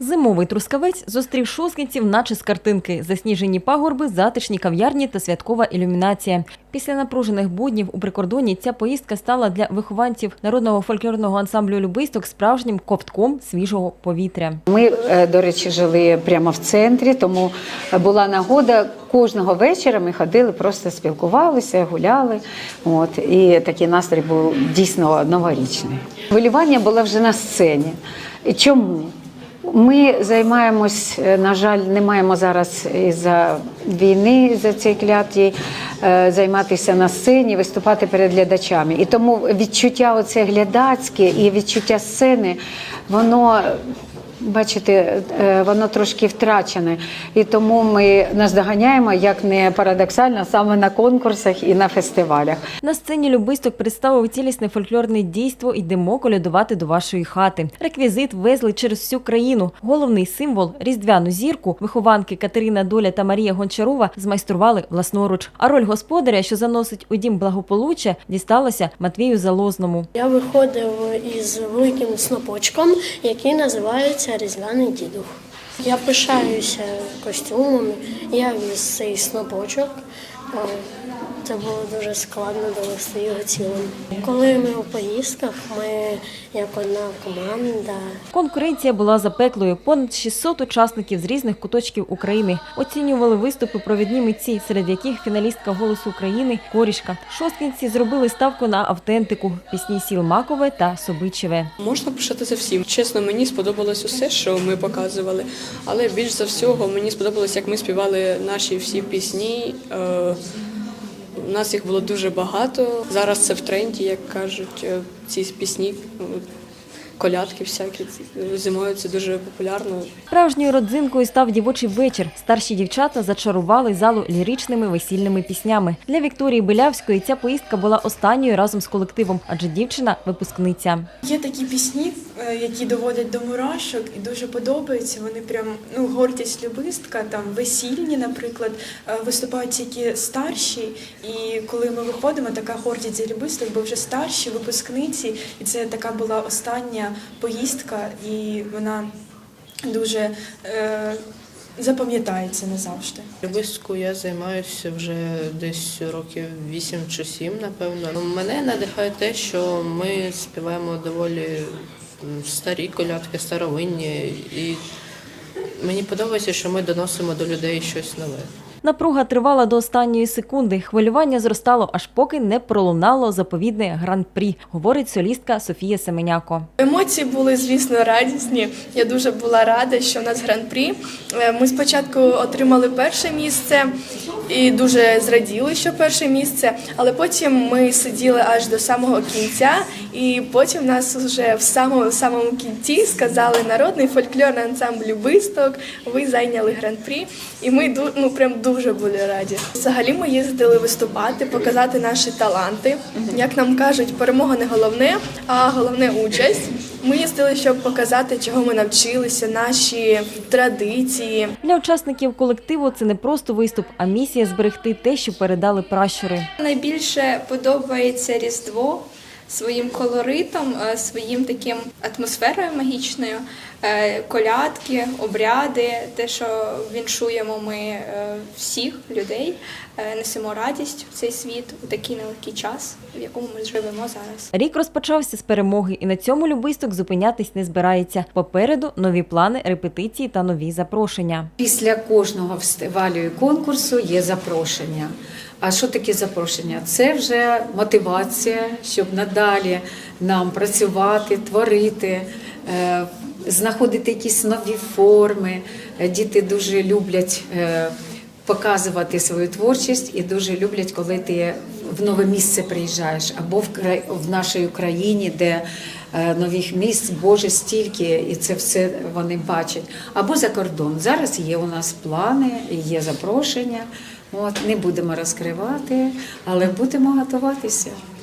Зимовий трускавець зустрів шосткинців, наче з картинки. Засніжені пагорби, затишні кав'ярні та святкова ілюмінація. Після напружених буднів у прикордонні ця поїздка стала для вихованців народного фольклорного ансамблю Любисток справжнім ковтком свіжого повітря. Ми, е, до речі, жили прямо в центрі, тому була нагода кожного вечора. Ми ходили, просто спілкувалися, гуляли. От і такий настрій був дійсно новорічний. Хвилювання було вже на сцені. Чому? Ми займаємось, е, на жаль, не маємо зараз із-за війни за цей клятій е, займатися на сцені, виступати перед глядачами. І тому відчуття оце глядацьке і відчуття сцени, воно. Бачите, е, воно трошки втрачене, і тому ми наздоганяємо, як не парадоксально, саме на конкурсах і на фестивалях. На сцені Любисток представив цілісне фольклорне дійство «Йдемо колядувати до вашої хати». Реквізит везли через всю країну. Головний символ – різдвяну зірку вихованки Катерина Доля та Марія Гончарова змайстрували власноруч. А роль господаря, що заносить у дім благополуччя, дісталася Матвію Залозному. Я виходив із великим снопочком, який називається Різдвяний дідух. Я пишаюся костюмом, я віз цей снопочок. Це було дуже складно довести його цілим. Коли ми у поїздках, ми як одна команда. Конкуренція була запеклою. Понад 600 учасників з різних куточків України оцінювали виступи провідні митці, серед яких фіналістка «Голосу України» Корішка. Шосткинці зробили ставку на автентику – пісні сіл Макове та Собичеве. Можна пишатися всім. Чесно, мені сподобалось усе, що ми показували, але більш за всього мені сподобалось, як ми співали наші всі пісні. У нас їх було дуже багато. Зараз це в тренді, як кажуть, е, ці пісні, е, колядки всякі. Зимою це дуже популярно. Справжньою родзинкою став дівочий вечір. Старші дівчата зачарували залу ліричними весільними піснями. Для Вікторії Белявської ця поїздка була останньою разом з колективом, адже дівчина – випускниця. Є такі пісні, які доводять до мурашок і дуже подобаються. Вони прям ну гордість любистка, там весільні, наприклад, е, виступають тільки старші. І коли ми виходимо, така гордість за любисток, бо вже старші випускниці, і це така була остання поїздка, і вона дуже е, запам'ятається назавжди. Любистку я займаюся вже десь років 8 чи 7, напевно. Мене надихає те, що ми співаємо доволі старі колядки, старовинні, і мені подобається, що ми доносимо до людей щось нове. Напруга тривала до останньої секунди. Хвилювання зростало, аж поки не пролунало заповідне гран-прі, говорить солістка Софія Семеняко. Емоції були, звісно, радісні. Я дуже була рада, що в нас гран-прі. Е, Ми спочатку отримали перше місце і дуже зраділи, що перше місце, але потім ми сиділи аж до самого кінця, і потім нас вже в самому самому кінці сказали народний фольклорний ансамбль Любисток. Ви зайняли гран-прі, і ми ну прям дуже були раді. Взагалі ми їздили виступати, показати наші таланти. Як нам кажуть, перемога не головне, а головне участь. Ми їздили, щоб показати, чого ми навчилися, наші традиції. Для учасників колективу це не просто виступ, а місія зберегти те, що передали пращури. Найбільше подобається Різдво своїм колоритом, е, своїм таким атмосферою магічною, колядки, обряди, те, що віншуємо ми е, всіх людей, е, несемо радість в цей світ у такий нелегкий час, в якому ми живемо зараз. Рік розпочався з перемоги, і на цьому любисток зупинятись не збирається. Попереду нові плани, репетиції та нові запрошення. Після кожного фестивалю і конкурсу є запрошення. А що таке запрошення? Це вже мотивація, щоб надалі нам працювати, творити, е, знаходити якісь нові форми. Е, Діти дуже люблять. е, Показувати свою творчість і дуже люблять, коли ти в нове місце приїжджаєш, або в кра- в нашій Україні, де е, нових місць Боже стільки, і це все вони бачать. Або за кордон. Зараз є у нас плани, є запрошення. От не будемо розкривати, але будемо готуватися.